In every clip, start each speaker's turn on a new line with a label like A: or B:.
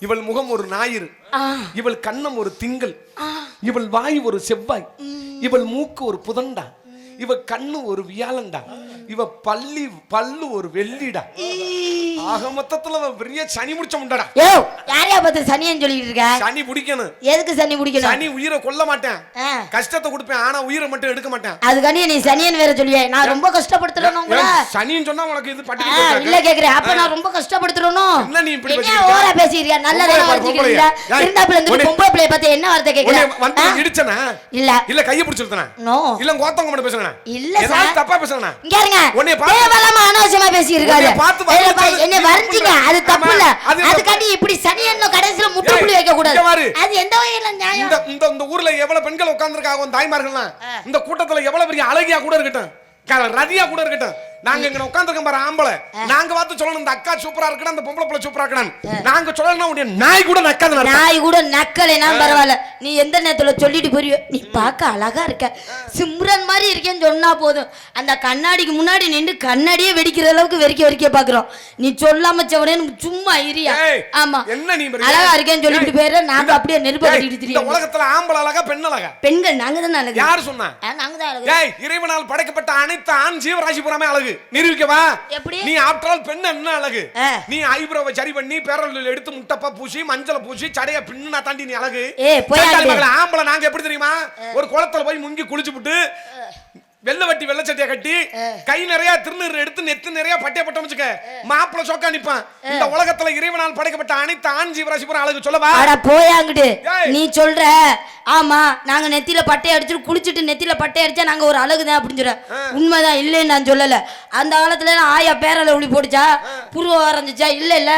A: இவள் முகம் ஒரு ஞாயிறு. இவள் கண்ணம் ஒரு திங்கள். இவள் வாய் ஒரு செவ்வாய். இவள் மூக்கு ஒரு புதன்டா இவ கண்ணு ஒரு வியாழன்டா இவ பள்ளி பல்லு ஒரு வெள்ளிடா. ஆக மொத்தத்துல பெரிய சனி முடிச்ச முண்டடா.
B: யோ யாரையா பார்த்து சனியன்னு சொல்லிட்டு இருக்க?
A: சனி பிடிக்கணும்.
B: எதுக்கு சனி பிடிக்கணும்?
A: சனி உயிரை கொல்ல மாட்டேன். கஷ்டத்தை கொடுப்பேன் ஆனா உயிரை மட்டும் எடுக்க மாட்டேன்.
B: அதுக்காண்டி நீ சனியன் வேற சொல்லுவே நான் ரொம்ப கஷ்டப்படுத்துறேன் உங்களை.
A: சனின்னு சொன்னா உனக்கு இது பட்டு
B: இல்ல கேக்குறேன். அப்ப நான் ரொம்ப கஷ்டப்படுத்துறணும்
A: என்ன நீ இப்படி பேசிக்கிட்டு
B: ஓரா பேசிக்கிறியா நல்ல வச்சுக்கிறீங்க
A: பொம்பளையா?
B: இருந்தாப்புல இருந்து
A: உன்னை-
B: பொம்பளை பிள்ளைய பார்த்து என்ன வார்த்தை
A: உன்னை
B: கேக்குற
A: வந்து இடிச்சனா?
B: இல்ல.
A: இல்ல கைய பிடிச்சிருத்தனா
B: நோ.
A: இல்ல கோத்தவங்க மட்டும் பேசுங்கண்ணா.
B: இல்ல சார்.
A: தப்பா பேசுங்கண்ணா.
B: இங்க இருங்க. தேவையில்லாம அனாவசியமா பேசி இருக்காரு
A: வரவழைச்சது
B: என்ன
A: நீ
B: வரைஞ்சிங்க.
A: தப்பு
B: அது. தப்பு இல்ல. அதுக்காண்டி இப்படி சனியன்ல கடைசியில
A: ஏய்,
B: முற்றுப்புள்ளி வைக்க கூடாது. அது எந்த வகையில நியாயம்?
A: இந்த இந்த ஊர்ல எவ்வளவு பெண்கள் உட்கார்ந்துருக்காங்க தாய்மார்கள்லாம். இந்த கூட்டத்துல எவ்வளவு பெரிய அழகியா கூட இருக்கட்டும். ரதியா கூட இருக்கட்டும். நாங்க இங்க உட்கார்ந்துருக்கோம் பாரு ஆம்பளை. நாங்க பார்த்து சொல்லணும் இந்த அக்கா சூப்பரா இருக்கணும் அந்த பொம்பளை பிள்ளை சூப்பரா இருக்கணும் நாங்க சொல்லணும் உடைய நாய் கூட நக்காது
B: நாய் கூட நக்கலைனா பரவாயில்ல. நீ எந்த நேரத்துல சொல்லிட்டு போறியோ? நீ பார்க்க அழகா இருக்க. சிம்ரன் மாதிரி இருக்கேன்னு சொன்னா போதும். அந்த கண்ணாடிக்கு முன்னாடி நின்று கண்ணாடியே வெடிக்கிற அளவுக்கு வெறிக்க வெறிக்க பாக்குறோம். நீ சொல்லாம செவனே சும்மா இரியா. ஆமா.
A: என்ன நீ
B: அழகா இருக்கேன்னு சொல்லிட்டு போயிடுற. நாங்க அப்படியே நெருப்பு கட்டிட்டு தெரியும்
A: உலகத்துல ஆம்பளை அழகா பெண் அழகா?
B: பெண்கள் நாங்க தான் அழகு
A: யாரு சொன்னா?
B: நாங்க தான் அழகு.
A: இறைவனால் படைக்கப்பட்ட அனைத்து ஆண் ஜீவராசி புறாமே அழகு. நிரூபிக்கவா
B: எப்படி?
A: நீ ஆஃப்டர் ஆல் பெண் என்ன அழகு. நீ ஐப்ரோவை சரி பண்ணி பேரல் எடுத்து முட்டப்பா பூசி மஞ்சள பூசி சடைய பின்னா தாண்டி நீ அழகு.
B: ஏய், போய்
A: ஆம்பளை நாங்க எப்படி தெரியுமா? ஒரு குளத்துல போய் முங்கி குளிச்சு விட்டு வெள்ளை வட்டி வெள்ளை சட்டையை கட்டி கை நிறைய திருநீர் எடுத்து நெத்து நிறைய பட்டிய பட்டம் வச்சுக்க மாப்பிள சொக்கா நிப்பான். இந்த உலகத்துல இறைவனால் படைக்கப்பட்ட அனைத்து ஆண் ஜீவராசி புறா அழகு சொல்லவா?
B: அட போயாங்கிட்டு. நீ சொல்ற. ஆமா நாங்க நெத்தியில பட்டை அடிச்சுட்டு குளிச்சுட்டு நெத்தியில பட்டை அடிச்சா நாங்க ஒரு அழகுதான் அப்படின்னு சொல்ற உண்மைதான் இல்லைன்னு நான் சொல்லல. அந்த காலத்துல ஆயா பேரல ஒளி போட்டுச்சா? புருவ வரைஞ்சிச்சா? இல்ல இல்ல.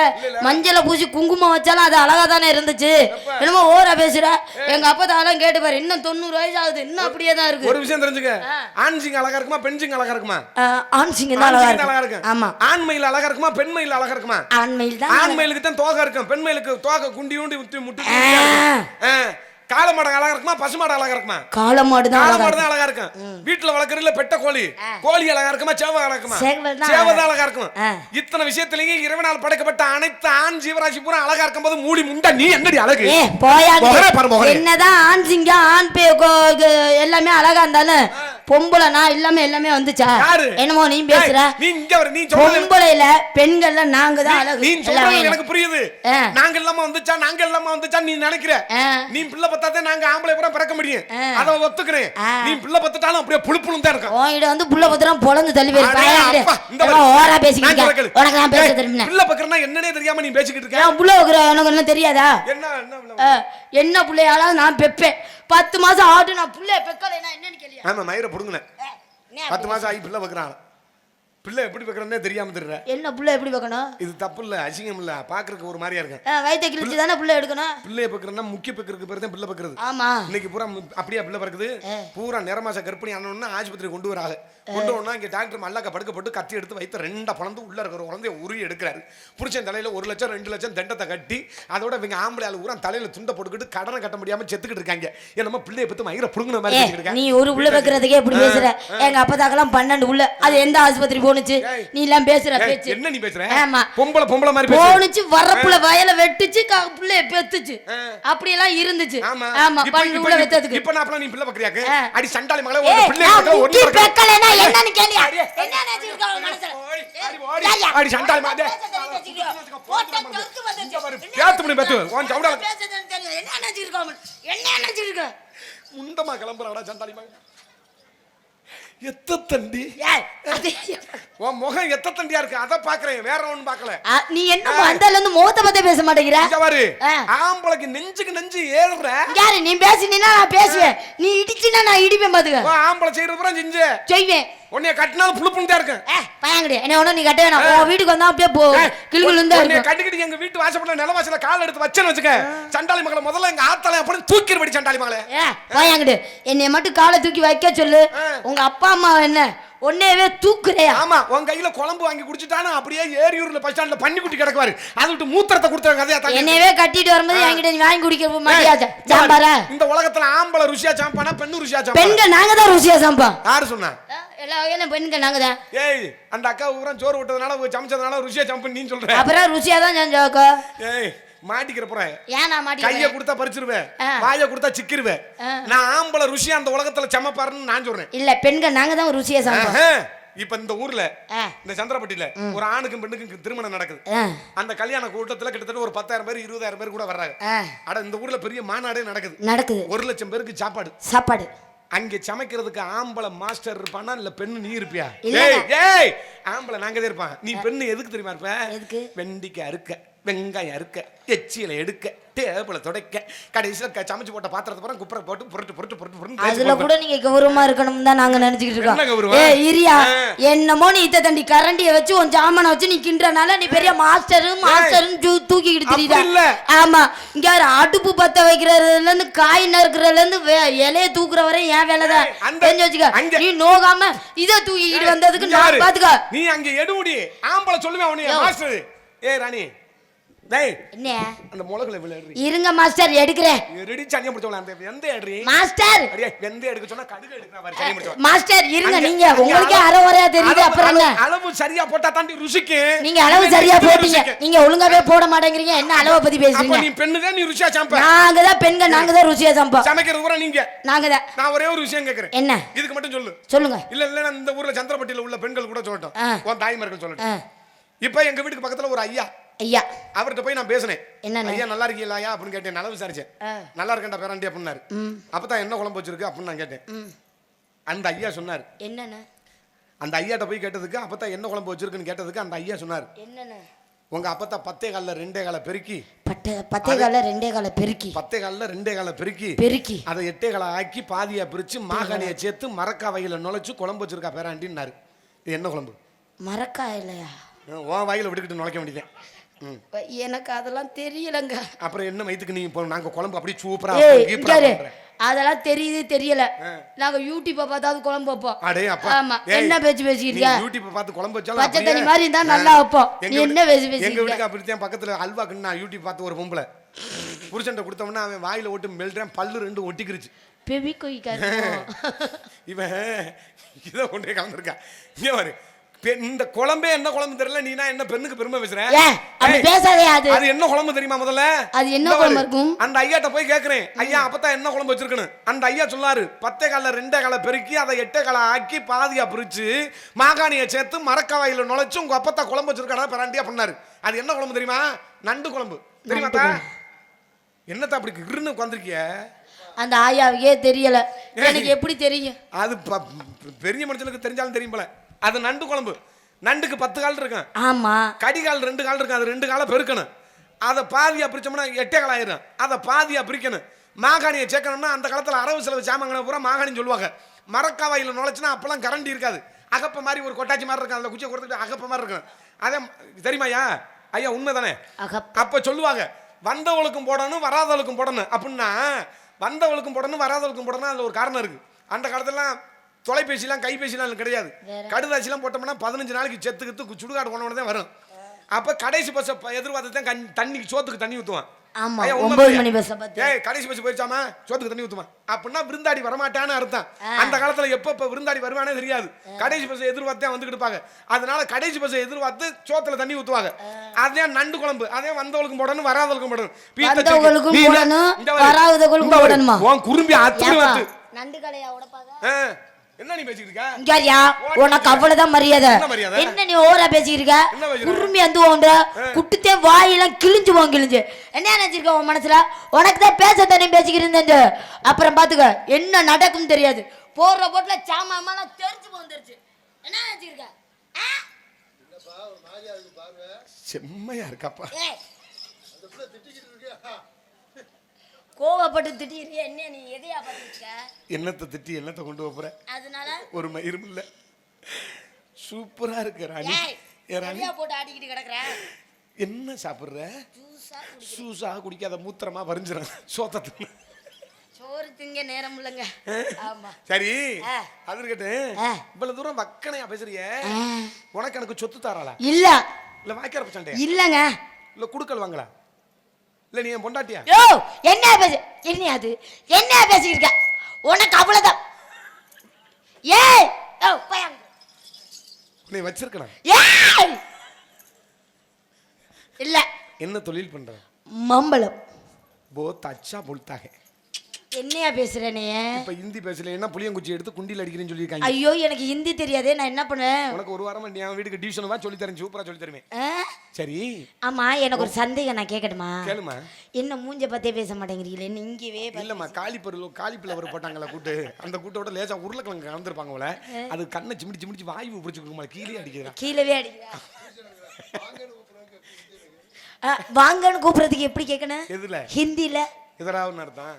B: மஞ்சளை பூசி குங்குமம் வச்சாலும் அது அழகா தானே இருந்துச்சு என்னமோ ஓரா பேசுற. எங்க அப்பா தாலாம் கேட்டு பாரு. இன்னும் தொண்ணூறு வயசு ஆகுது. இன்னும் அப்படியே தான் இருக்கு.
A: ஒரு விஷயம் தெரிஞ்சுக்க. ஆண் சிங்க அழகா இருக்குமா பெண் சிங்க அழகா இருக்குமா?
B: ஆஹ், ஆண் சிங்கம் தான்
A: ஆண்
B: அழகா
A: இருக்கும்.
B: ஆமா.
A: ஆண் மயில் அழகா இருக்குமா பெண் மயில் அழகா இருக்குமா?
B: ஆண்மையில் தான்
A: ஆண் மயிலுக்கு தான் தோகை இருக்கும். பெண் மயிலுக்கு தோகை குண்டி உண்டி முட்டி முட்டி
B: ஆ.
A: காலமாடு அழகா இருக்குமா பசுமாடு அழகா இருக்குமா?
B: காளமாடு தான் இருக்கு.
A: தான் அழகா இருக்கும். வீட்டுல வளர்க்கறதுல பெட்ட கோழி. கோழி அழகா இருக்குமா சேவை அழகா இருக்குமா?
B: சேவல் தான் அழகா
A: இருக்கும். இத்தனை விஷயத்திலேயே இறைவனால் படைக்கப்பட்ட அனைத்து ஆண் ஜீவராசி பூரா அழகா இருக்கும்போது மூடி முண்டா நீ என்னடி அழகு?
B: போயா. என்னதான் ஆண் சிங்கம் ஆண் எல்லாமே அழகா இருந்தாலும் பொம்பளை நான் இல்லாம எல்லாமே வந்துச்சா?
A: யாரு?
B: என்னமோ நீ பேசுற.
A: ஏய், நீ இங்க வர நீ சொல்றது
B: பொம்பளையில பெண்கள்ல நாங்க தான் அழகு.
A: நீ
B: எல்லாமே.
A: சொல்றது எனக்கு புரியுது. நாங்க இல்லாம வந்துச்சா? நாங்க இல்லாம வந்துச்சா? நீ நினைக்கிற. நீ பிள்ளை பத்தாதே நாங்க ஆம்பளை பூரா பிறக்க முடியும். அத ஒத்துக்கிறேன். நீ பிள்ளை பத்துட்டாலும் அப்படியே புழு புழு தான் இருக்கும்.
B: உன்கிட்ட வந்து புள்ள பத்திரம் பொழந்து தள்ளி போயிரு.
A: அடே
B: பாயாங்கிட்டு
A: அப்பா, இந்த.
B: ஓரா பேசிக்கிட்டு. உனக்கு நான் பேச தெரியுமா
A: பிள்ளை பக்கறனா என்னன்னே தெரியாம நீ பேசிக்கிட்டு இருக்க.
B: புள்ள வைக்கிற எனக்கு என்ன தெரியாதா?
A: என்ன என்ன பிள்ளை?
B: ஆ, என்ன பிள்ளையாலும் நான் பெப்பேன். பத்து மாசம் ஆட்டு நான் புள்ளைய பெக்கலைன்னா என்னன்னு கேளியா
A: ஆமா மயிரை புடுங்கினேன். பத்து மாசம் ஆகி பிள்ளை வைக்கிறான். பிள்ளை எப்படி வைக்கிறேன்னே தெரியாம தெரியுற
B: என்ன புள்ள எப்படி வைக்கணும்?
A: இது தப்பு இல்ல அசிங்கம் இல்ல பாக்குறதுக்கு ஒரு மாதிரியா இருக்கு
B: வயித்தை கிழிச்சு தானே புள்ள எடுக்கணும்?
A: பிள்ளைய பக்கிறதுனா முக்கிய பக்கிறதுக்கு பேர் தான் பிள்ளை பக்கிறது.
B: ஆமா.
A: இன்னைக்கு பூரா அப்படியே பிள்ளை பிறக்குது? பூரா நிறமாச கர்ப்பிணி ஆனோன்னு ஆஸ்பத்திரி கொண்டு வராங்க. கொண்டு வரணும் இங்க டாக்டர் மல்லாக்க படுக்க போட்டு கத்தி எடுத்து வைத்து ரெண்டா பழந்து உள்ள இருக்கிற குழந்தைய உருவி எடுக்கிறாரு. புருஷன் தலையில ஒரு லட்சம் ரெண்டு லட்சம் தண்டத்தை கட்டி அதோட இவங்க ஆம்பளை ஆளு பூரா தலையில துண்டை போட்டுக்கிட்டு கடனை கட்ட முடியாம செத்துக்கிட்டு இருக்காங்க. என்னமோ பிள்ளைய பத்தி மயிர புடுங்கின மாதிரி.
B: நீ ஒரு உள்ள வைக்கிறதுக்கே இப்படி பேசுற. எங்க அப்பதாக்கெல்லாம் பன்னெண்டு உள்ள. அது எந்த ஆஸ்பத்திரி போனுச்சு
A: ஏய்.
B: நீ எல்லாம் பேசுற பேச்சு
A: என்ன நீ பேசுற
B: ஆமா.
A: பொம்பளை பொம்பளை மாதிரி
B: போனுச்சு வரப்புல வயல வெட்டுச்சு புள்ளைய பெத்துச்சு
A: ஆ.
B: அப்படியெல்லாம் இருந்துச்சு
A: ஆமா இப்ப
B: உள்ள வெத்ததுக்கு
A: இப்ப நான் நீ பிள்ளை பக்கறியாக்கு. அடி சண்டாளி மகளே ஒரு பிள்ளை ஒண்ணு பக்கம்
B: பெக்கலைன்னா என்னன்னு கேளியா? என்ன நினைச்சிருக்க மனசுல?
A: அடி, சண்டாளி மகளே.
B: என்ன
A: பேத்து பண்ணி பேத்து. உன் சவுடால-.
B: என்ன நினைச்சிருக்க? என்ன நினைச்சிருக்க?
A: முண்டமா கிளம்புறாடா சண்டாளி மகன் எத்த தண்டி உன் முகம் எத்த தண்டியா இருக்கு? அத பாக்குறேன். வேற ஒண்ணும் பாக்கல.
B: நீ என்ன அந்தால இருந்து முகத்தை பத்தே பேச மாட்டேங்கிற?
A: பாரு. ஆம்பளைக்கு நெஞ்சுக்கு நெஞ்சு ஏறுற.
B: யாரு? நீ பேசினா நான் பேசுவேன். நீ இடிச்சினா நான் இடிப்பேன் பாத்துக்க.
A: ஆம்பளை செய்யறது பூரா செஞ்சு.
B: செய்வேன்.
A: உன்னைய கட்டினாலும் புழு தான் இருக்கும்.
B: ஏ பையன்கிட்ட என்ன ஒண்ணும் நீ கட்ட வேணாம். உன் வீட்டுக்கு வந்தா அப்படியே போ. கிளுகிளு
A: உன்னைய
B: இருக்கும்.
A: கட்டிக்கிட்டு எங்க வீட்டு வாசப்பட நிலவாசல கால் எடுத்து வச்சேன்னு வச்சுக்க. சண்டாளி மகளை முதல்ல எங்க ஆத்தால அப்படி தூக்கிடுபடி சண்டாளி மகளே.
B: ஏ பையன்கிட்ட என்னைய மட்டும் காலை தூக்கி வைக்க சொல்லு. உங்க அப்பா அம்மா என்ன? உன்னையவே தூக்குறையா?
A: ஆமா உன் கையில குழம்பு வாங்கி குடிச்சிட்டானா அப்படியே ஏரியூர்ல பஸ் ஸ்டாண்ட்ல பண்ணி குட்டி கிடக்குவாரு. அதை விட்டு மூத்திரத்தை கொடுத்தாங்க கதையா தாங்க
B: என்னையவே கட்டிட்டு வரும்போது என்கிட்ட நீ வாங்கி குடிக்க மாட்டியா
A: ஏய்,
B: சாம்பாரா
A: இந்த உலகத்துல ஆம்பளை ருசியா சாம்பானா பெண்ணு ருசியா சாம்பானா
B: பெண்கள் நாங்க தான் ருசியா சாம்பா
A: யாரு சொன்னா?
B: எல்லா வகையிலும் பெண்கள் நாங்க தான்.
A: ஏய் அந்த அக்கா ஊரா சோறு விட்டதுனால சமைச்சதுனால ருசியா சம்பு நீ சொல்ற.
B: அப்புறம் ருசியா தான் செஞ்சாக்கோ
A: ஏய் மாட்டிக்கிற போற
B: ஏன் நான்
A: கைய கொடுத்தா பறிச்சிருவேன். வாய கொடுத்தா சிக்கிருவேன். நான் ஆம்பளை ருசி அந்த உலகத்துல செம்மப்பாருன்னு நான் சொல்றேன்.
B: இல்ல பெண்கள் நாங்க தான் ருசியா
A: ஆஹா. இப்ப இந்த ஊர்ல. இந்த சந்திரப்பட்டியில ஒரு ஆணுக்கும் பெண்ணுக்கும் திருமணம் நடக்குது. அந்த கல்யாண கூட்டத்துல கிட்டத்தட்ட ஒரு பத்தாயிரம் பேர் இருபதாயிரம் பேர் கூட வர்றாங்க.
B: ஆ,
A: அட இந்த ஊர்ல பெரிய மாநாடே நடக்குது.
B: நடக்குது.
A: ஒரு லட்சம் பேருக்கு சாப்பாடு.
B: சாப்பாடு.
A: அங்க சமைக்கிறதுக்கு ஆம்பளை மாஸ்டர் இருப்பானா இல்ல பெண்ணு நீ இருப்பியா. ஏய் ஆம்பளை நாங்க தான் இருப்பான் நீ பெண்ணு எதுக்கு தெரியுமா இருப்ப?
B: எதுக்கு?
A: வெண்டிக்காய் அறுக்க. வெங்காயம் அறுக்க எச்சியில எடுக்க டேபிள துடைக்க கடைசியில சமைச்சு போட்ட பாத்திரத்தை பூரா குப்புற போட்டு புரட்டு புரட்டு புரட்டு புரட்டு
B: அதுல. கூட நீங்க கௌரவமா இருக்கணும் தான் நாங்க நினைச்சுக்கிட்டு இருக்கோம்? ஏ இரியா. என்னமோ நீ இத்த தண்டி கரண்டிய வச்சு உன் ஜாமான வச்சு நீ கிண்டனால நீ பெரிய மாஸ்டர் மாஸ்டர் தூக்கிக்கிட்டு தெரியுதா. ஆமா இங்க யாரு அடுப்பு பத்த வைக்கிறதுல இருந்து காய் நறுக்கிறதுல இருந்து இலைய தூக்குற வரை என் வேலைதான் தெரிஞ்சு வச்சுக்க நீ நோகாம இத தூக்கிக்கிட்டு வந்ததுக்கு நான். பாத்துக்க
A: நீ அங்க எடுமுடி ஆம்பளை சொல்லுவேன்
B: யோ.
A: மாஸ்டர் ஏய் ராணி டேய்
B: என்ன?
A: அந்த முளகுல இவ்வளவு எடுறி
B: இருங்க மாஸ்டர் எடுக்கிறேன்.
A: ரெடி சனியா முடிச்சவள அந்த வெந்த எடுறி
B: மாஸ்டர்!
A: வெந்த எடுக்க சொன்னா கடுகு எடுக்கற மாதிரி
B: மாஸ்டர் இருங்க நீங்க உங்களுக்கே
A: அளவு-
B: அரை வரையா தெரியுது அப்புறம்
A: அளவு- சரியா போட்டா தாண்டி ருசிக்கு.
B: நீங்க அளவு சரியா போட்டீங்க. நீங்க ஒழுங்காவே போட மாட்டேங்கிறீங்க. என்ன அளவை பத்தி
A: அப்ப
B: பேசுறீங்க
A: நீ பெண்ணு தான் நீ ருசியா சமைப்ப.
B: நாங்க தான் பெண்கள் நாங்க தான் ருசியா சம்பா
A: சமைக்கிறது கூட நீங்க.
B: நாங்க தான்
A: நான் ஒரே ஒரு விஷயம் கேக்குறேன்.
B: என்ன?
A: இதுக்கு மட்டும் சொல்லு.
B: சொல்லுங்க.
A: இல்ல இல்ல இந்த ஊர்ல சந்திரப்பட்டியில உள்ள பெண்கள் கூட சொல்லட்டும். உன் தாய்மார்கள் சொல்லட்டும். இப்ப எங்க வீட்டுக்கு பக்கத்துல ஒரு ஐயா.
B: ஐயா.
A: அவர்கிட்ட போய் நான் பேசினேன்.
B: என்னண்ணே?
A: ஐயா நல்லா இருக்கீங்களா அப்படின்னு கேட்டேன். நல்லா விசாரிச்சேன். நல்லா இருக்கேன்டா பேராண்டி அப்படின்னாரு. அப்பதான் என்ன குழம்பு வச்சிருக்கு? அப்படின்னு நான் கேட்டேன். அந்த ஐயா சொன்னார்.
B: என்னண்ணே
A: அந்த ஐயாட்ட போய் கேட்டதுக்கு அப்பதான் என்ன குழம்பு வச்சிருக்குன்னு கேட்டதுக்கு அந்த ஐயா சொன்னார்.
B: என்னண்ணே
A: உங்க அப்பத்தா பத்தே கால்ல ரெண்டே கால பெருக்கி.
B: பத்தே கால ரெண்டே கால பெருக்கி.
A: பத்தே கால்ல ரெண்டே கால பெருக்கி.
B: பெருக்கி.
A: அதை எட்டே கால ஆக்கி பாதியா பிரிச்சு மாகாணியை சேர்த்து மரக்கா வகையில நுழைச்சு குழம்பு வச்சிருக்கா பேராண்டின்னாரு இது என்ன குழம்பு?
B: மரக்கா இல்லையா?
A: உன் வாயில விட்டுக்கிட்டு நுழைக்க வேண்டியதேன்
B: எனக்கு அதெல்லாம் தெரியலங்க.
A: அப்புறம் என்ன வயித்துக்கு நீ இப்போ நாங்க குழம்பு அப்படியே சூப்பரா.
B: அதெல்லாம் தெரியுது தெரியல. நாங்க யூடியூப்ப பார்த்தாவது குழம்பு வைப்போம். ஆமா. என்ன பேச்சு பேசிக்கிறீங்க
A: யூடியூப் பார்த்து குழம்பு வச்சாலும்
B: பச்சை தண்ணி மாதிரி இருந்தா நல்லா வைப்போம். என்ன பேசி
A: எங்க வீட்டுக்கு அப்படித்தான். பக்கத்துல அல்வா கிண்ணா யூடியூப் பார்த்து ஒரு பொம்பளை. புருஷன்ட்ட கொடுத்தோம்னா அவன் வாயில ஓட்டு மெல்றேன் பல்லு ரெண்டு ஒட்டிக்கிருச்சு.
B: பெபி கொய்க்காரு
A: இவன் இதை கொண்டே கலந்துருக்கான். இங்க பெ- இந்த குழம்பே என்ன குழம்பு தெரியல நீனா என்ன பெண்ணுக்கு பெருமை பேசுற?
B: ஏன் அப்படி பேசாதே அது.
A: அது என்ன குழம்பு தெரியுமா முதல்ல?
B: அது என்ன குழம்பு இருக்கும்?
A: அந்த ஐயாட்ட போய் கேக்குறேன். ஐயா அப்பதான் என்ன குழம்பு வச்சிருக்கணும்? அந்த ஐயா சொல்லாரு பத்தே கால ரெண்டே கால பெருக்கி அதை எட்டே கால ஆக்கி பாதியா பிரிச்சு மாகாணியை சேர்த்து மரக்காவாயில நுழைச்சு உங்க அப்பத்தா குழம்பு வச்சிருக்காடா பெராண்டியா பண்ணாரு. அது என்ன குழம்பு தெரியுமா? நண்டு குழம்பு. தெரியுமா தா? என்னத்தா அப்படி கிருன்னு உட்காந்துருக்கிய
B: அந்த ஆயாவுக்கே தெரியல. எனக்கு எப்படி தெரியும்?
A: அது பெரிய மனுஷனுக்கு தெரிஞ்சாலும் தெரியும் போல. அது நண்டு குழம்பு. நண்டுக்கு பத்து கால் இருக்கும்.
B: ஆமா.
A: கடிகால் ரெண்டு கால் இருக்கும். அது ரெண்டு காலை பெருக்கணும். அதை பாதியா பிரிச்சோம்னா எட்டே கால் ஆயிரும். அதை பாதியா பிரிக்கணும். மாகாணியை சேர்க்கணும்னா அந்த காலத்தில் அரவு செலவு சாமான்களை பூரா மாகாணின்னு சொல்லுவாங்க. மரக்காவாயில் நுழைச்சுன்னா அப்பெல்லாம் கரண்டி இருக்காது. அகப்ப மாதிரி ஒரு கொட்டாச்சி மாதிரி இருக்கும். அதில் குச்சியை கொடுத்துட்டு அகப்ப மாதிரி இருக்கும் அதே தெரியுமாய்யா? ஐயா உண்மை தானே அப்ப சொல்லுவாங்க வந்தவளுக்கும் போடணும் வராதவளுக்கும் போடணும். அப்படின்னா வந்தவளுக்கும் போடணும் வராதவளுக்கும் போடணும் அதுல ஒரு காரணம் இருக்கு. அந்த காலத்துலலாம் தொலைபேசிலாம் கைபேசிலாம் கிடையாது. கடுதாசிலாம் போட்டோம்னா பதினஞ்சு நாளைக்கு செத்துக்கிட்டு சுடுகாடு போனவன தான் வரும். அப்ப கடைசி பஸ் எதிர்பார்த்து தான் தண்ணிக்கு சோத்துக்கு தண்ணி
B: பத்து
A: ஏய் கடைசி பஸ் போயிடுச்சாமா? சோத்துக்கு தண்ணி ஊத்துவான். அப்படின்னா விருந்தாடி வரமாட்டான்னு அர்த்தம். அந்த காலத்துல எப்ப எப்ப விருந்தாடி வருவானே தெரியாது. கடைசி பஸ் எதிர்பார்த்து வந்துட்டு இருப்பாங்க. அதனால கடைசி பஸ் எதிர்பார்த்து சோத்துல தண்ணி ஊத்துவாங்க. அதே நண்டு குழம்பு அதே வந்தவளுக்கும் போடணும் வராதவளுக்கும் போடணும்? உன் குறும்பி வந்து
B: நண்டு கலையா உடப்பாங்க
A: என்ன நீ பேசிட்டு இருக்க?
B: இங்கயா உனக்கு அவ்வளவுதான் மரியாதை.
A: என்ன மரியாதை?
B: என்ன நீ ஓரா பேசிக்கிருக்க
A: என்ன பேசுற?
B: உருமி வந்து குட்டுத்தே வாயெல்லாம் கிழிஞ்சு கிழிஞ்சு. என்ன நினைச்சிருக்க உன் மனசுல? உனக்கு தான் பேச தானே பேசிக்கிட்டு அப்புறம் பாத்துக்க என்ன நடக்கும் தெரியாது. போடுற போட்டுல சாமான் தெரிஞ்சு போந்துருச்சு என்ன நினைச்சிருக்க?
A: செம்மையா இருக்காப்பா.
B: கோவப்பட்டு திட்டிருக்க என்ன நீ எதையா பண்ணிருக்க
A: என்னத்தை திட்டி என்னத்தை கொண்டு போற?
B: அதனால?
A: ஒரு மயிரும் இல்ல சூப்பரா இருக்கு ராணி.
B: ஏய்
A: ஏ ராணி.
B: எதையா போட்டு ஆடிக்கிட்டு கிடக்குற?
A: என்ன சாப்பிடுற?
B: ஜூஸா
A: குடிக்காத மூத்திரமா வரிஞ்சிடும் சோத்தத்து
B: சோறு திங்க நேரம் இல்லைங்க. ஆமா.
A: சரி. அது இருக்கட்டு
B: ஆ.
A: இவ்வளவு தூரம் வக்கனையா பேசுறிய? உனக்கு எனக்கு சொத்து தாராளா?
B: இல்ல.
A: இல்ல வாய்க்கார சண்டையா
B: இல்லங்க.
A: இல்ல குடுக்கல் வாங்கலா? இல்ல நீ என் பொண்டாட்டியா?
B: யோ என்ன பேச என்ன அது? என்ன பேசிக்கிருக்க உனக்கு அவ்வளவுதான். ஏய் யோ போய்
A: நீ வச்சிருக்கணும்
B: ஏய்! இல்ல.
A: என்ன தொழில் பண்ற?
B: மாம்பழம்
A: போத் அச்சா பொழுத்தாக
B: என்னையா பேசுறேனே
A: இப்ப ஹிந்தி பேசல என்ன புளியங்குச்சி எடுத்து குண்டியில் அடிக்கிறேன்னு சொல்லியிருக்காங்க?
B: ஐயோ எனக்கு ஹிந்தி தெரியாதே நான் என்ன பண்ணுவேன்
A: உனக்கு ஒரு வாரமா நீ வீட்டுக்கு டியூஷன் வா சொல்லி தரேன் சூப்பரா சொல்லி தருவேன்? சரி.
B: ஆமா எனக்கு ஒரு சந்தேகம் நான் கேட்கட்டுமா
A: கேளுமா.
B: என்ன மூஞ்ச பத்தே பேச மாட்டேங்கிறீங்களே நீங்கவே பா-
A: இல்லம்மா காலிப்பொருள் காலிப்பிளவர் போட்டாங்களா கூட்டு. அந்த கூட்டோட லேசா உருளைக்கிழங்கு கலந்துருப்பாங்க போல. அது கண்ணை சிமிடி சிமிடிச்சு வாயு பிடிச்சிருக்குமா கீழே அடிக்கிறா.
B: கீழவே அடிக்கிறா. ஆ, வாங்கன்னு கூப்பிடுறதுக்கு எப்படி கேட்கணும்
A: எதுல?
B: ஹிந்தில.
A: இதராவுன்னு அர்த்தம்?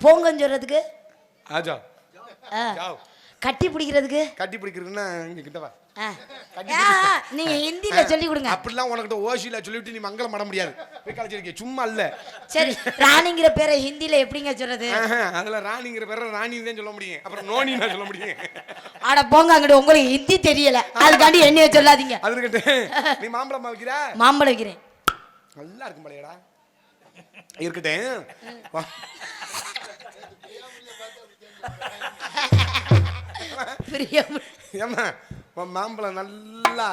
B: போங்கன்னு சொல்றதுக்கு?
A: ஆஜா
B: ஆ. கட்டி பிடிக்கிறதுக்கு?
A: கட்டி பிடிக்கிறதுன்னா இங்க கிட்ட வா.
B: நீங்க ஹிந்தில சொல்லி கொடுங்க.
A: அப்படிலாம் உனக்கிட்ட ஓசியில சொல்லிவிட்டு நீ மங்களம் பண்ண முடியாது. போய் கழிச்சிருக்க சும்மா இல்ல.
B: சரி ராணிங்கிற பேரை ஹிந்தில எப்படிங்க சொல்றது?
A: அதுல ராணிங்கிற பேர ராணி தான் சொல்ல முடியும். அப்புறம் நோனி தான் சொல்ல முடியும்.
B: ஆட போங்க அங்கிட்டு உங்களுக்கு ஹிந்தி தெரியல. அதுக்காண்டி என்னைய சொல்லாதீங்க.
A: அது இருக்கட்டு நீ மாம்பழமா வைக்கிற
B: மாம்பழம் வைக்கிறேன்.
A: நல்லா இருக்கும் பழையடா இருக்கட்டும். உன் மாம்பழம் நல்லா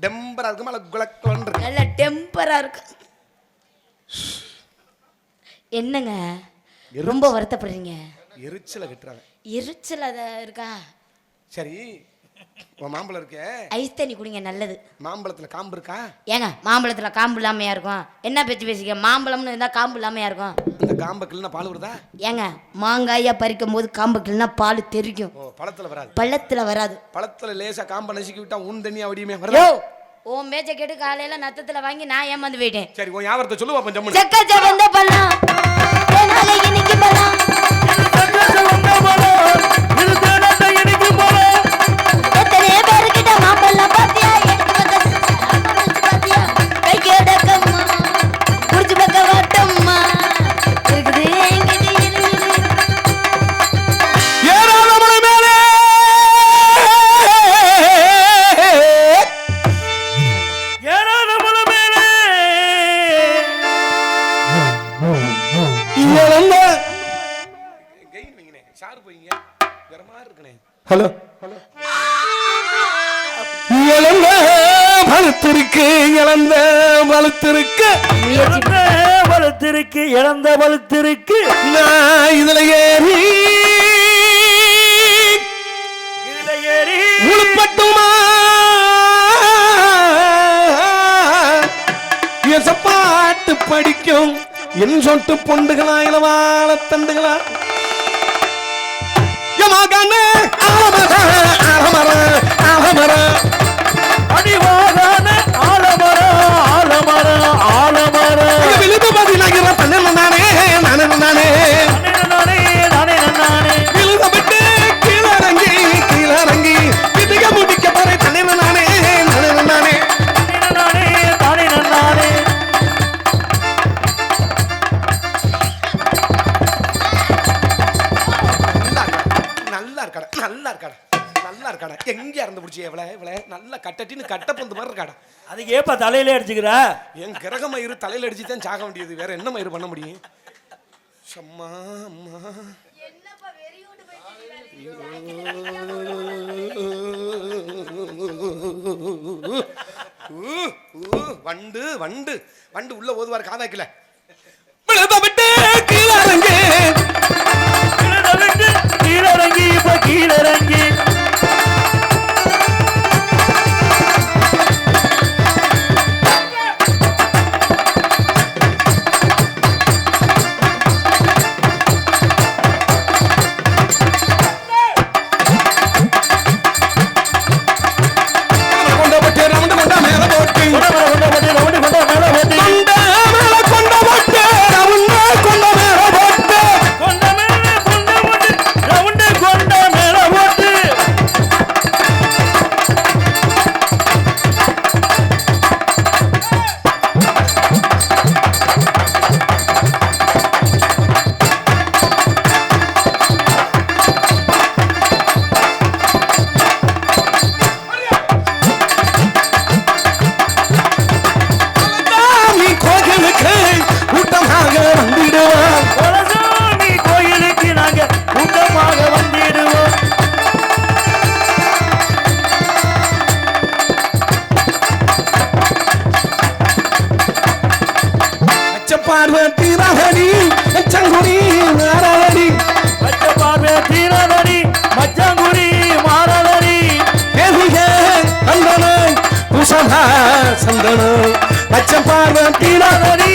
A: டெம்பரா இருக்குமா? அல்ல குலக்குலன்னு இருக்கு?
B: நல்ல டெம்பரா இருக்கு. என்னங்க? ரொம்ப வருத்தப்படுறீங்க.
A: எரிச்சலை கட்டுறாங்க.
B: எரிச்சல் இருக்கா?
A: சரி உன் மாம்பழம் இருக்கே?
B: ஐஸ் தண்ணி குடிங்க நல்லது.
A: மாம்பழத்துல காம்பு இருக்கா?
B: ஏங்க மாம்பழத்துல காம்பு இல்லாமையா இருக்கும்? என்ன பேச்சு பேசிக்க? மாம்பழம்னு இருந்தா காம்பு இல்லாமையா இருக்கும்?
A: இந்த காம்பை கிள்ளினா பால் வருதா?
B: ஏங்க மாங்காயா பறிக்கும் போது காம்பு கிள்னா பால் தெரிக்கும்
A: ஓ பழத்துல வராது.
B: பள்ளத்துல வராது.
A: பழத்துல லேசா காம்பை நசுக்கி விட்டா உன் தண்ணியா வடியுமே வருதா?
B: உன் மேச்ச கேட்டு காலையில நத்தத்துல வாங்கி நான் ஏமாந்து போயிட்டேன்.
A: சரி உன் வியாபாரத்தை சொல்லுவா
B: செக்க செவந்த இன்னைக்கு பழம்
A: பழுத்திருக்கு இழந்த பழுத்திருக்கு
B: முயற்சி
C: வலுத்திருக்கு இழந்த வலுத்திருக்கு.
A: நான் இதுல ஏறி.
C: இதுல ஏறி.
A: எசப்பாட்டு படிக்கும். என் சொட்டு பொண்டுகளா இளவாழ தண்டுகளா? யமாகண்ணே ஆலமர ஆலமர ஆலமர. நானே. எங்க இறந்து பிடிச்சி எவ்வளோ இவ்வளோ நல்லா கட்டட்டின்னு கட்ட பொந்து மாதிரி இருக்காடா.
C: அதுக்கு ஏப்பா தலையிலே அடிச்சுக்கிற?
A: என் கிரக மயிறு தலையில அடிச்சு தான் சாக வேண்டியது. வேற என்ன மயிறு பண்ண முடியும்? அம்மா. அம்மா ஊ, ஊ, வண்டு வண்டு. வண்டு உள்ள ஓதுவார் காதாக்கல கீழறங்கி
C: கீழறங்கி இப்ப கீழறங்கி
A: தீரகடி சங்குடி நாரடி
C: பச்ச பார்வை தீரதடி மச்சாங்குடி மாறதடி
A: தேவிக கந்தன குசலா சந்தன பச்சை பார்வை தீரகடி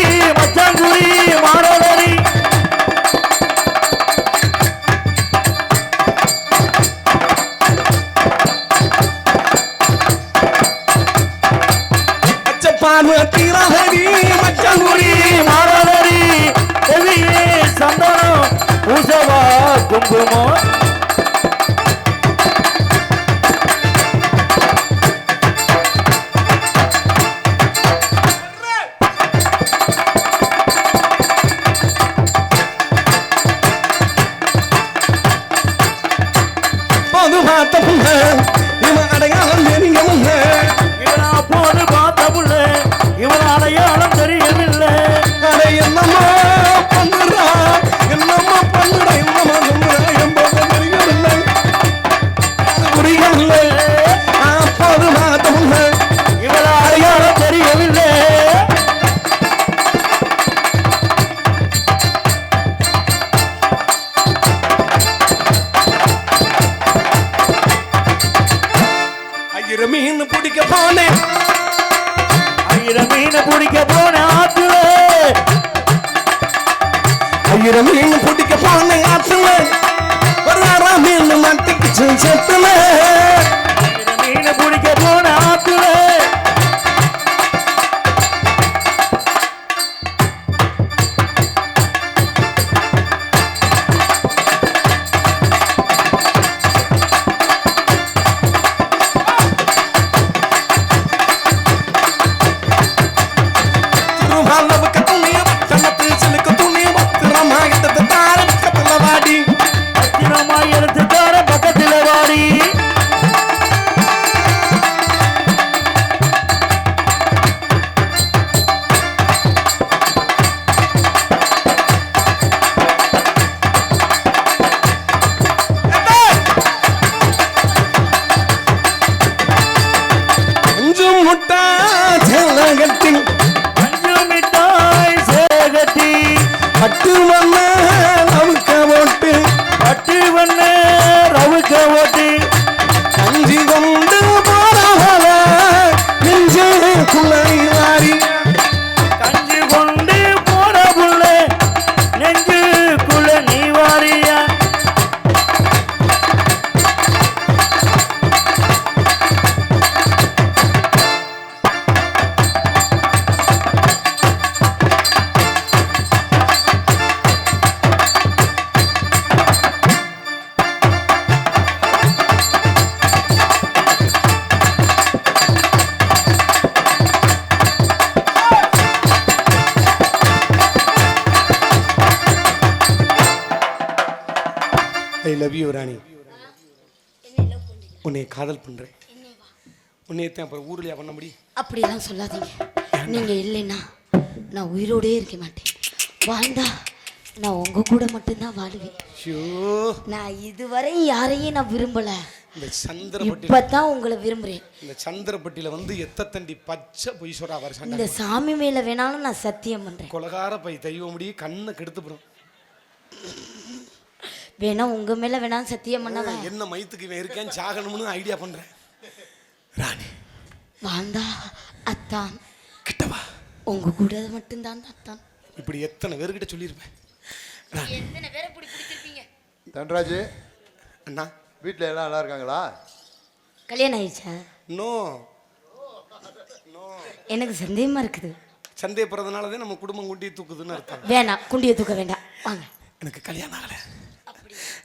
C: குங்குமம்
A: அஞ்சு முட்டா ஜனகட்டி
C: அஞ்சு
A: பட்டு
C: வந்த
A: ஐ லவ் யூ ராணி உன்னை காதல் பண்றேன். உன்னையத்தான் அப்புறம் ஊர்லயா பண்ண முடியும்?
B: அப்படியெல்லாம் சொல்லாதீங்க. நீங்க இல்லைன்னா நான் உயிரோடே இருக்க மாட்டேன். வாழ்ந்தா நான் உங்க கூட மட்டும்தான் வாழுவேன். நான் இதுவரை யாரையும் நான் விரும்பல.
A: இந்த சந்திரப்பட்டி
B: இப்பதான் உங்களை விரும்புறேன்.
A: இந்த சந்திரப்பட்டியில வந்து எத்த தண்டி பச்சை பொய் சொல்றா சண்டை
B: இந்த சாமி மேல வேணாலும் நான் சத்தியம் பண்றேன்.
A: கொலகார பை தெய்வ முடி கண்ணை கெடுத்துப்படும்
B: வேணா உங்க மேல வேணாலும் சத்தியம் பண்ணவா?
A: என்ன மயத்துக்கு இவன் இருக்கேன்? சாகணும்னு ஐடியா பண்றேன். ராணி.
B: வாழ்ந்தா அத்தான்.
A: கிட்டவா
B: உங்க கூட மட்டும்தான் அத்தான்.
A: இப்படி எத்தனை பேர்கிட்ட சொல்லியிருப்பேன்?
B: எத்தனை பேரை இப்படி பிடிச்சிருப்பீங்க?
D: தன்ராஜ்
A: அண்ணா.
D: வீட்டில் எல்லாம் நல்லா இருக்காங்களா?
B: கல்யாணம் ஆயிடுச்சா?
A: நோ.
B: எனக்கு சந்தேகமா இருக்குது.
A: சந்தேகப்படுறதுனால தான் நம்ம குடும்பம் குண்டி தூக்குதுன்னு அர்த்தம்.
B: வேணாம் குண்டியை தூக்க வேண்டாம். வாங்க.
A: எனக்கு கல்யாணம் ஆகல.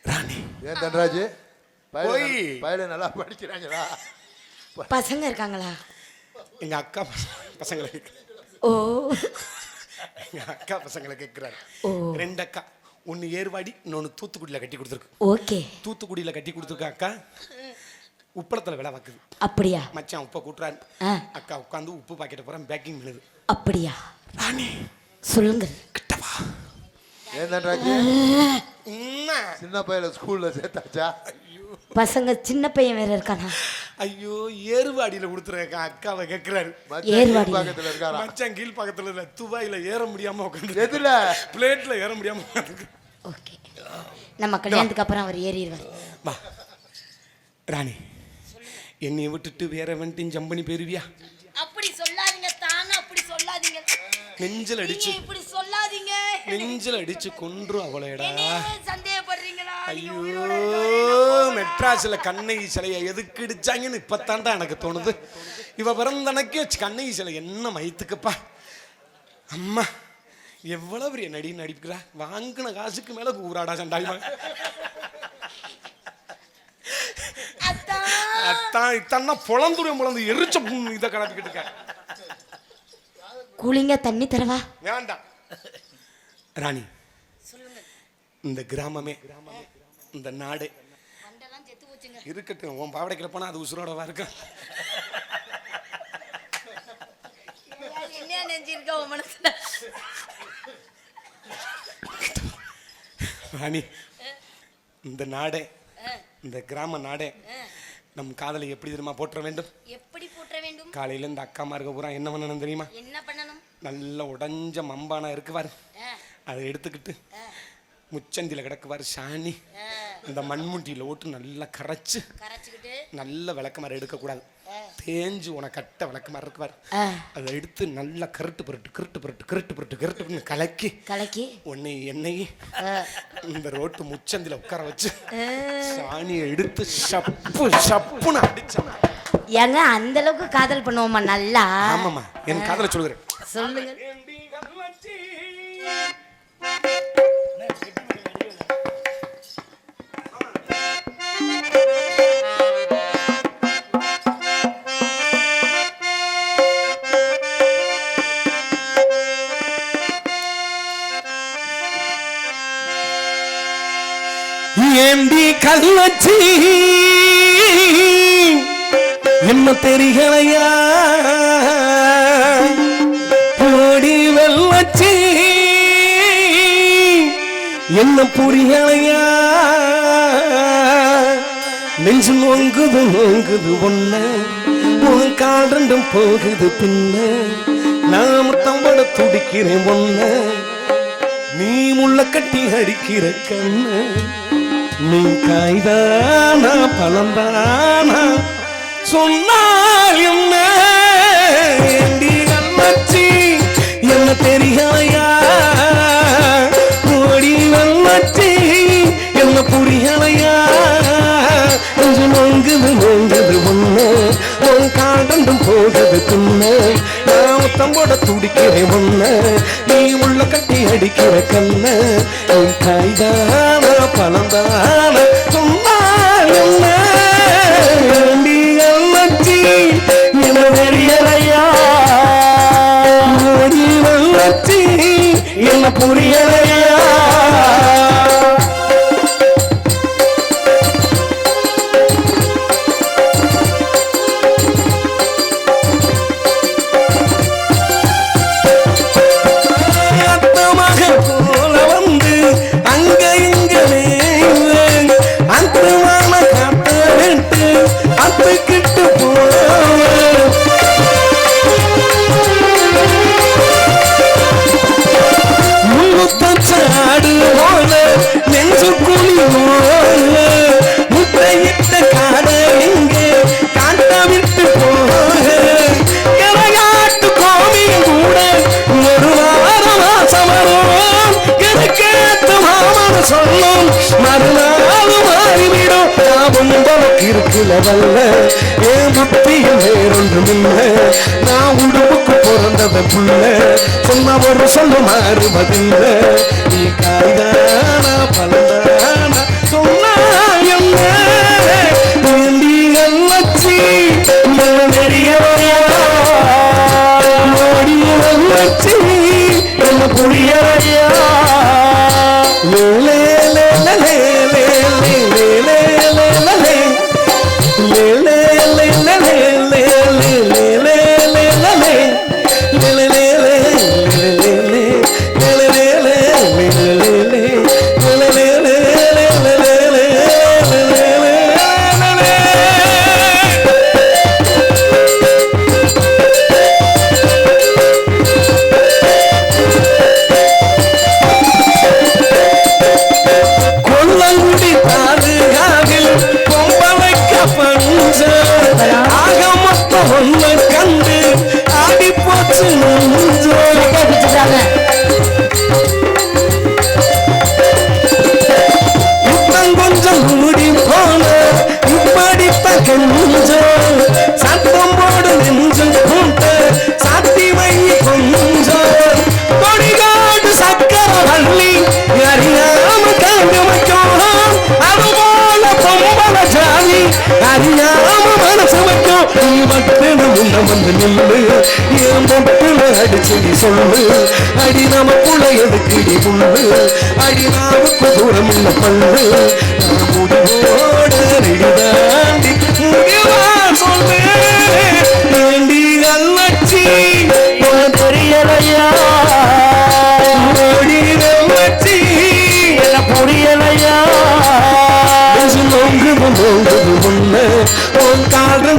A: ராணி.
D: ஏன் தன்ராஜ்?
A: போய்.
D: பயில நல்லா படிக்கிறாங்களா?
B: பசங்க இருக்காங்களா?
A: எங்க அக்கா பச- பசங்களை கேட்க-
B: ஓ.
A: எங்க அக்கா பசங்களை கேட்கிறாரு.
B: ஓ.
A: ரெண்டு அக்கா ஒன்னு ஏர்வாடி இன்னொன்னு தூத்துக்குடியில கட்டி கொடுத்துருக்கு.
B: ஓகே.
A: தூத்துக்குடியில கட்டி கொடுத்துருக்க அக்கா? உப்பளத்துல விலை வாக்குது.
B: அப்படியா?
A: மச்சான் உப்பை கூட்டுறாரு. அக்கா உட்காந்து உப்பு பாக்கெட்ட போறேன் பேக்கிங் பண்ணுது
B: அப்படியா?
A: ராணி.
B: சொல்லுங்கள்.
A: உம்மா.
D: சின்ன பையல ஸ்கூல்ல சேர்த்தாச்சா?
B: பசங்க சின்ன பையன் வேற இருக்கானா?
E: ஐயோ ஏறுவாடியில கொடுத்துருக்க அக்காவை கேட்கிறாரு
B: ஏர்வாடி.
D: பக்கத்துல இருக்காரா?
E: மச்சான் கீழ் பக்கத்துல இல்ல துபாயில ஏற முடியாம உட்காந்து
D: எதுல?
E: பிளேட்ல ஏற முடியாம உட்காந்து
B: ஓகே. நம்ம கல்யாணத்துக்கு அப்புறம் அவர் ஏறிடுவார்.
E: வா. ராணி என்னைய விட்டுட்டு வேற வந்துட்டு ஜம்ப் பண்ணி போயிருவியா?
B: அப்படி சொல்லாதீங்க தானே அப்படி சொல்லாதீங்க
E: நெஞ்சில் அடிச்சு
B: இப்படி சொல்லாதீங்க.
E: நெஞ்சில் அடிச்சு கொன்றும் அவளையடா
B: சந்தேகப்படுறீங்களா?
E: ஐயோ மெட்ராஸ்ல கண்ணகி சிலையை எதுக்கு இடிச்சாங்கன்னு இப்பத்தாண்டா எனக்கு தோணுது. இவ பிறந்தனக்கே கண்ணகி சிலை என்ன மயத்துக்குப்பா. அம்மா எவ்வளவு பெரிய நடி நடிக்கிறா வாங்கின காசுக்கு மேல ஊராடா சண்டாளி அத்தான் இத்தன்னா பொழந்துடும் பொழந்து எரிச்ச இதை கிளப்பிக்கிட்டு இருக்க.
B: கூலிங்க தண்ணி தரவா?
E: வேண்டாம். ராணி இந்த கிராமமே இந்த நாடு இருக்கட்டும். உன் பாவடைக்கிற போனா அது உசுரோடவா இருக்கும்.
B: என்ன நெஞ்சிருக்க உன் மனசுல?
E: ராணி இந்த நாடே இந்த கிராம நாடே நம் காதலை எப்படி தெரியுமா போற்ற வேண்டும்?
B: எப்படி போற்ற வேண்டும்?
E: காலையில இந்த அக்காமார்க பூரா என்ன பண்ணணும் தெரியுமா?
B: என்ன பண்ணணும்?
E: நல்ல உடஞ்ச மம்பானா இருக்குவாரு அதை எடுத்துக்கிட்டு முச்சந்தில கிடக்குவாரு சாணி இந்த மண்முண்டியில ஓட்டு நல்லா கரைச்சு நல்ல விளக்கமாறு எடுக்கக்கூடாது தேஞ்சு உனக்கு கட்ட விளக்கமாறு இருக்குவார். அதை எடுத்து நல்லா கருட்டு புரட்டு கிருட்டு புரட்டு கிருட்டு புரட்டு கிருட்டு புரட்டு கலக்கி
B: கலக்கி.
E: உன்னை என்னையே இந்த ரோட்டு முச்சந்தில உட்கார வச்சு சாணியை எடுத்து சப்பு சப்புன்னு அடிச்சான்.
B: ஏங்க அந்த அளவுக்கு காதல் பண்ணுவோமா நல்லா?
E: ஆமாம்மா. என் காதல சொல்கிறேன்
B: சொல்லுங்க.
A: ஏண்டி கல்லச்சி என்ன தெரியலையா என்ன புரியலையா? நெஞ்சு நோங்குது நோங்குது ஒன்ன உன் கால் ரெண்டும் போகுது பின்ன. நாம தம்பட துடிக்கிறேன் ஒன்ன நீ முள்ள கட்டி அடிக்கிற கண்ணு. நீ காய்தானா பழந்தானா? சொன்னால் என்ன? என்ன தெரியலையா மயங்குது மயங்குது ஒண்ணு உன் காண்டும் போகுது பின்னு. நான் உத்தம்போட துடிக்கிறேன் ஒண்ணு நீ உள்ள கட்டி அடிக்கிற கண்ணு. உன் தாய்தான பழந்தான சொன்னால் என்ன புரியலையா மாறிவிடும் லாபம் உனக்கு இருக்குல வல்ல என் புத்தியும் வேறொன்றும் இல்லை. நான் உடம்புக்கு பிறந்தத புள்ள சொன்ன ஒரு சொல்ல மாறுவதில்லை நீ காய்தானா பலதானா சொன்னா என்ன? வேண்டிகள் வச்சு தெரியவையா ஓடியவன் வச்சு என்ன புரியவையா அடிச்சு நீ சொல்லு அடி நமக்குள்ள எதுக்குடி முள்ளு அடி நாவுக்கு தூரம் இல்லை பல்லு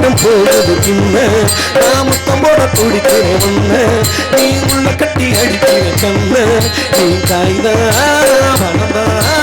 A: நேரம் போகுது சின்ன நான் முத்தம் போட துடிக்கிறேன் ஒன்ன நீ உள்ள கட்டி அடிக்கிற கண்ண. நீ தாய்தான் பணம்தான்